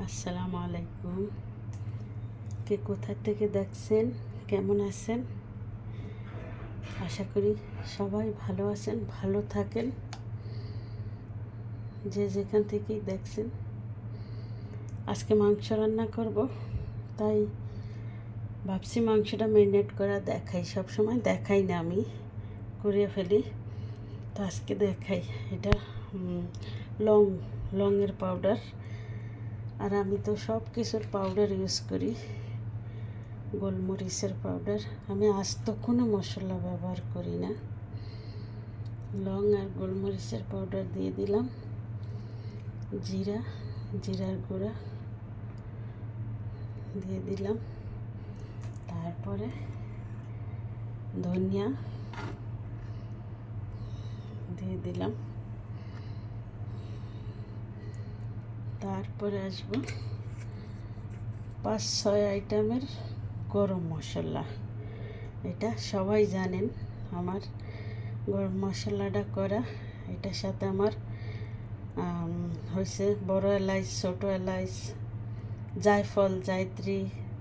আসসালামু আলাইকুম। কে কোথা থেকে দেখছেন? কেমন আছেন? আশা করি সবাই ভালো আছেন, ভালো থাকেন। যে যেখান থেকেই দেখছেন। আজকে মাংস রান্না করব, তাই ভাবছি মাংসটা ম্যারিনেট করা দেখাই। সব সময় দেখাই না আমি, করে ফেলি। তো আজকে দেখাই। এটা লং, লংয়ের পাউডার। আর আমি তো সব কিছুর পাউডার ইউজ করি, গোলমরিচের পাউডার আমি আস্ত কোনো মশলা ব্যবহার করি না। লং আর গোলমরিচের পাউডার দিয়ে দিলাম। জিরা, জিরার গুঁড়া দিয়ে দিলাম। তারপরে ধনিয়া দিয়ে দিলাম। তারপরে আসব। পাঁচ ছয় আইটেমের গরম মশলা। এটা সবাই জানেন আমার গরম মশলাটা করা। এটার সাথে আমার আম, হয়েছে বড় এলাচ ছোটো এলাচ জায়ফল জায়ত্রী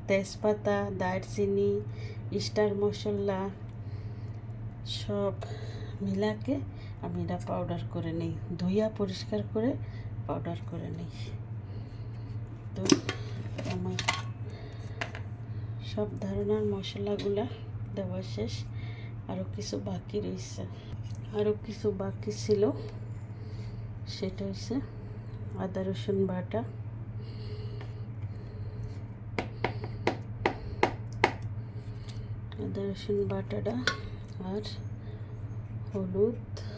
তেজপাতা দারচিনি স্টার মশলা সব মিলাকে আমি এটা পাউডার করে নিই। ধুইয়া পরিষ্কার করে পাউডার করে নিই। তো আমার সব ধরনের মশলাগুলা দেওয়া শেষ। আরও কিছু বাকি রয়েছে। আরও কিছু বাকি ছিল। সেটা হচ্ছে আদা রসুন বাটা। আদা রসুন বাটাটা আর হলুদ।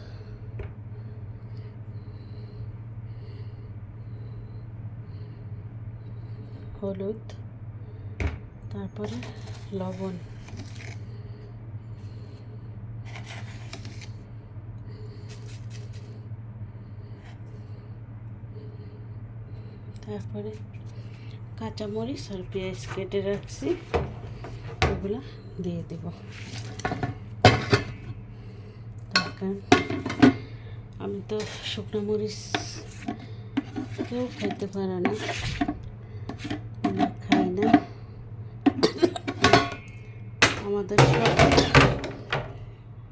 হলুদ, তারপরে লবণ। তারপরে কাঁচামরিচ আর পেঁয়াজ কেটে রাখছি, ওগুলো দিয়ে দেব। কারণ আমি তো শুকনো মরিচ কেউ খেতে পারে না। আমাদের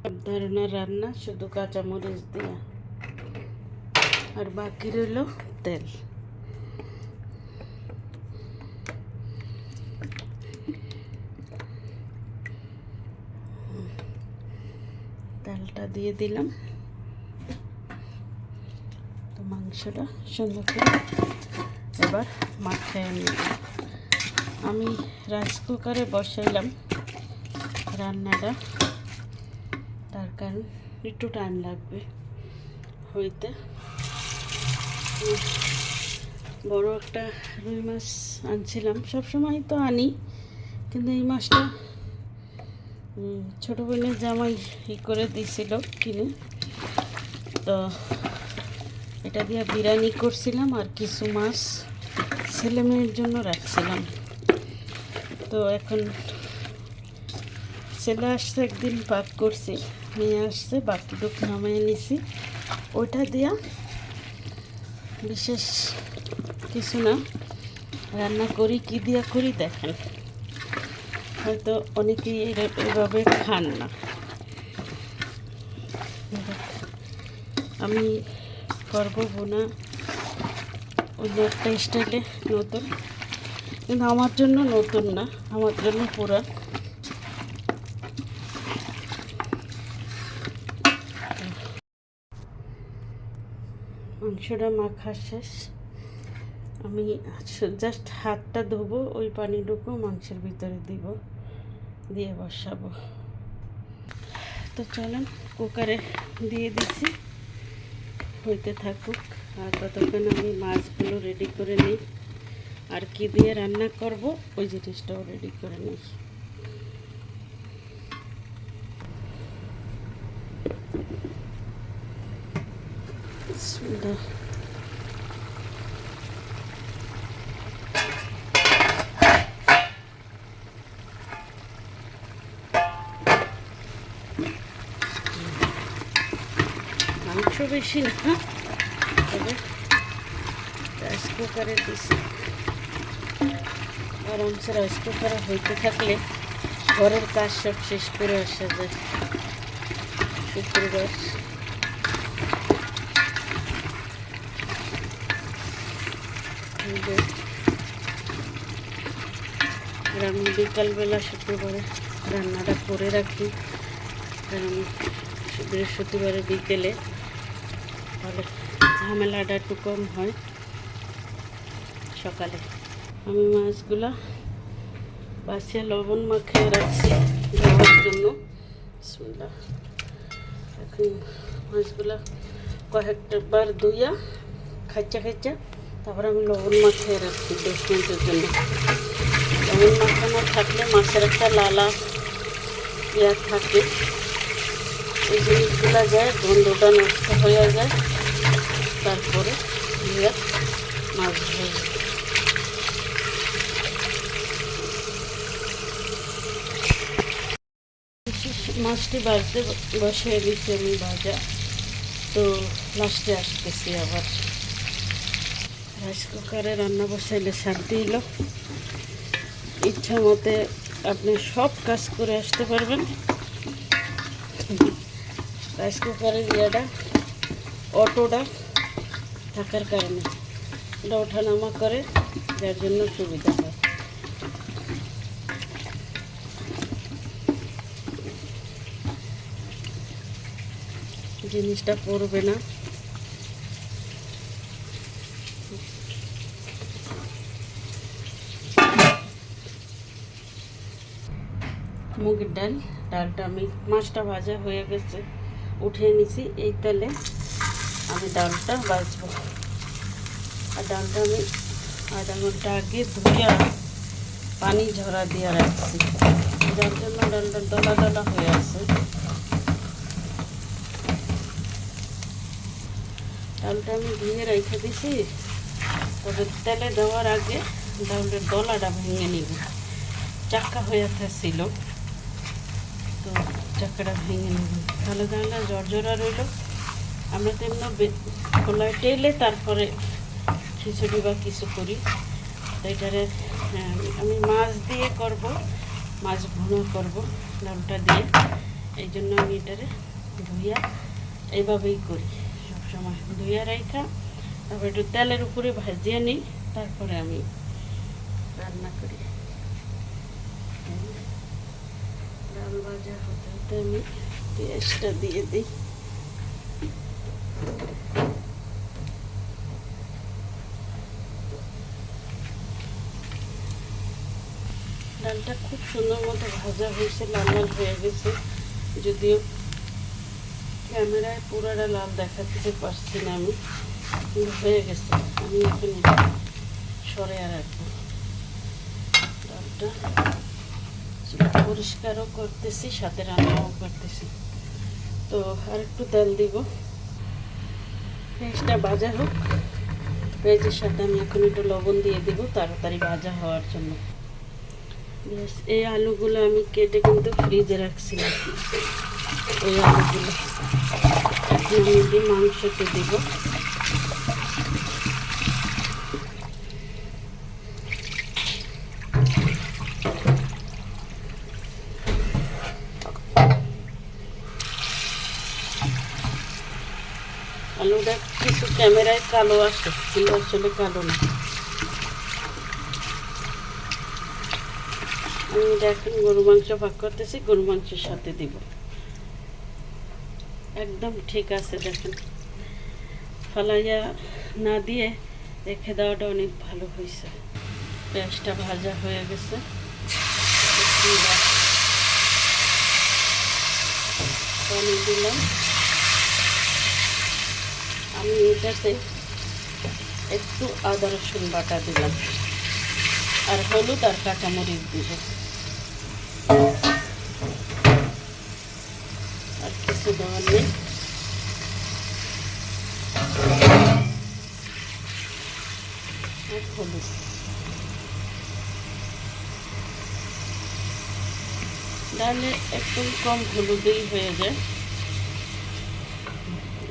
সব ধরনের রান্না, শুধু কাঁচামরিচ দিয়া। আর বাকি রইল তেল। তেলটা দিয়ে দিলাম। তো মাংসটা সুন্দর করে এবার মাখায় নিব আমি রাইস কুকারে বসাইলাম। রান্নাটা। তার কারণ একটু টাইম লাগবে হইতে। বড় একটা রুই মাছ আনছিলাম। সবসময় তো আনি, কিন্তু এই মাছটা ছোটো বোনের জামাই ই করে দিয়েছিল কিনে। তো এটা দিয়ে বিরিয়ানি করছিলাম আর কিছু মাছ ছেলে মেয়ের জন্য রাখছিলাম। তো এখন ছেলে আসছে, একদিন পাক করছি। নিয়ে আসছে বাকিটুক নামিয়ে নিছি। ওইটা দিয়া বিশেষ কিছু না। রান্না করি, কি দিয়া করি দেখেন। হয়তো অনেকেই এভাবে খান না। আমি করব বোনা অন্য একটা স্টাইলে নতুন। কিন্তু আমার জন্য নতুন না, আমার জন্য পুরান মাংসটা মাখা শেষ। আমি জাস্ট হাতটা ধোবো, ওই পানিটুকু মাংসের ভিতরে দিব, দিয়ে বসাবো। তো চলেন, কুকারে দিয়ে দিছি। হইতে থাকুক, আর ততক্ষণ আমি মাছগুলো রেডি করে নিই। আর কি দিয়ে রান্না করব, ওই জিনিসটাও রেডি করে নিই। বিসমিল্লাহ। মাংস বেশি না তবে রাইস কুকারে দিছি। আরামসে রাইস কুকারে হইতে থাকলে ঘরের কাজ সব শেষ করে আসা যায়। শুক্রবার। বিকালবেলা শুক্রবারে রান্নাটা করে রাখি। কারণ বৃহস্পতিবারে বিকেলে তাহলে ঝামেলাটা একটু কম হয় সকালে। আমি মাছগুলা বাছিয়ে লবণ মাখিয়ে রাখছি দেওয়ার জন্য। এখন মাছগুলা কয়েকটা বার ধুইয়া খাচ্চা খাচ্চা তারপর আমি লবণ মাখিয়ে রাখছি দশ মিনিটের জন্য। লবণ মাখানো থাকলে মাছের একটা লালা ইয়া থাকে। এই জিনিসগুলো যায়, গন্ধটা নষ্ট হয়ে যায়। তারপরে ইয়া মাছ ধরে মাছটি বাজতে বসিয়ে দিচ্ছি আমি ভাজা। তো লাস্টে আসতেছি আবার। রাইস কুকারে রান্না বসাইলে শান্তি এলো ইচ্ছা মতে আপনি সব কাজ করে আসতে পারবেন। রাইস কুকারের ইয়েটা, অটোটা থাকার কারণে এটা ওঠানামা করে, যার জন্য সুবিধা হয়। জিনিসটা পড়বে না। মুগের ডাল, ডালটা আমি মাছটা ভাজা হয়ে গেছে, উঠিয়ে নিছি এই তেলে। আমি ডালটা বাজবো আর ডালটা আমি আধা ঘণ্টা আগে ধুয়ে পানি ঝরা দিয়ে রাখছি। যার জন্য ডালটা দলা দলা হয়ে আছে। ডালটা আমি ধুয়ে রেখে দিছি। তবে তেলে দেওয়ার আগে ডালের দলাটা ভেঙে নিব। চাক্কা হয়ে ছিল তো চাক্কাটা ভেঙে নেব। তাহলে তাহলে জর্জরা রইল। আমরা তো এমনি খোলায় টেলে তারপরে খিচুড়ি বা কিছু করি। এটারে হ্যাঁ, আমি মাছ দিয়ে করব মাছ ভুনো করব ডালটা দিয়ে। এই জন্য আমি এটারে ধুইয়া এইভাবেই করি সবসময়। ধুইয়া রেখা তারপর একটু তেলের উপরে ভাজিয়ে নিই তারপরে আমি রান্না করি। ডাল ভাজা হতে আমি পেঁয়াজটা দিয়ে দিই। ডালটা খুব সুন্দর মতো ভাজা হয়েছে, লাল লাল হয়ে গেছে। যদিও ক্যামেরায় পুরাটা লাল দেখাতে পারছি না আমি হয়ে গেছে। আমি এখন সরে আর রাখব। ডালটা পরিষ্কারও করতেছি, সাথে রান্নাও করতেছি। তো আর একটু তেল দিব। পেঁয়াজটা ভাজা হোক। পেঁয়াজের সাথে আমি এখন একটু লবণ দিয়ে দিব, তাড়াতাড়ি ভাজা হওয়ার জন্য। ব্যাস, এই আলুগুলো আমি কেটে কিন্তু ফ্রিজে রাখছিলাম। এই আলুগুলো। এখন আমি দিব আলুটা কিছু ক্যামেরায় কালো আসে, কিন্তু আসলে কালো না। আমি এখন গরু মাংস ভাগ করতেছি, গরু মাংসের সাথে দিব। একদম ঠিক আছে, দেখেন। ফালাইয়া না দিয়ে রেখে দেওয়াটা অনেক ভালো হয়েছে। পেঁয়াজটা ভাজা হয়ে গেছে। পানি দিলাম। আমি এটাতে একটু আদা, রসুন বাটা দিলাম। আর হলুদ আর কাঁচামরিচ দিব। আর কিছু দেওয়ার নেই। হলুদ। ডালে একদম কম হলুদেই হয়ে যায়।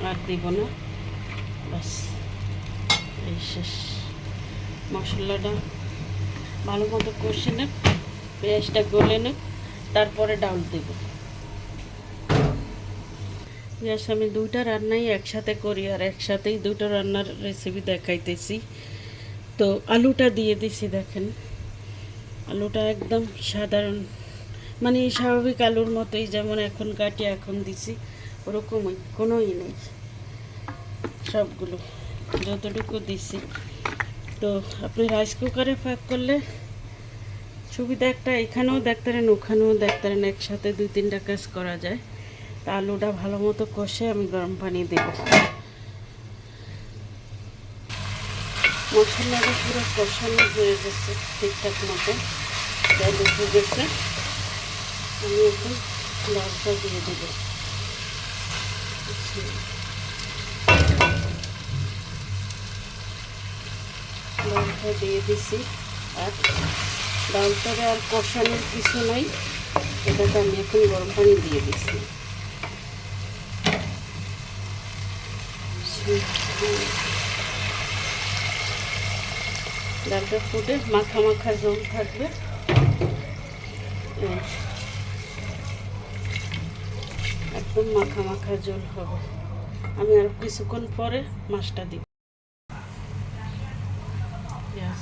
আর দিব না। বাস, এই শেষ। মশলাটা ভালো মতো কষে নেব পেঁয়াজটা গলে নেব তারপরে ডাউল দেব। গ্যাস আমি দুইটা রান্নাই একসাথে করি আর একসাথেই দুটো রান্নার রেসিপি দেখাইতেছি। তো আলুটা দিয়ে দিছি দেখেন। আলুটা একদম সাধারণ মানে স্বাভাবিক আলুর মতোই যেমন এখন কাটি এখন দিছি, ওরকমই, কোনোই নেই। সবগুলো, যতটুকু দিছি। তো আপনি রাইস কুকারে ফাঁক করলে সুবিধা একটা, এখানেও দেখতে পারেন ওখানেও দেখতে পারেন একসাথে দুই তিনটা কাজ করা যায়। তা আলুটা ভালো মতো কষে আমি গরম পানি দেব। মশলাটা পুরো কষানো হয়ে গেছে ঠিকঠাক মতো। উঠে গেছে। আমি এখন লালটা দিয়ে দেবো। ডালটা দিয়ে দিছি। আর ডালটারে আর কষানোর কিছু নাই। এটাতে আমি এখন গরম পানি দিয়ে দিছি। ডালটা ফুটে মাখা মাখা জল থাকবে। একদম মাখা মাখা জল হবে। আমি আর কিছুক্ষণ পরে মাছটা দিব Yes.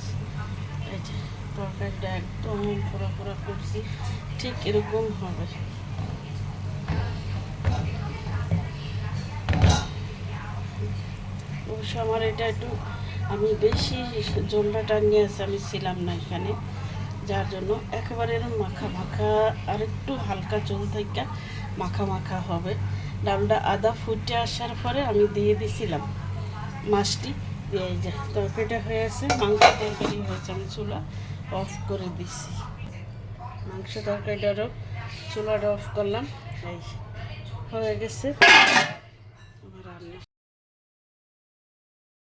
এই যে তরকারিটা একদম পুরো করছি। ঠিক এরকম হবে। আমার এটা একটু, আমি বেশি আমি ছিলাম না এখানে। যার জন্য একেবারে মাখা মাখা, আর একটু হালকা জল থেকে মাখা মাখা হবে। ডালটা আদা ফুটে আসার পরে আমি দিয়ে দিছিলাম মাছটি। দিয়ে এই যে, তরকারিটা হয়ে আছে মাংস তরকারি হয়েছে আমি চুলা। অফ করে দিছি। মাংস তরকারিটারও চুলাটা অফ করলাম। এই হয়ে গেছে।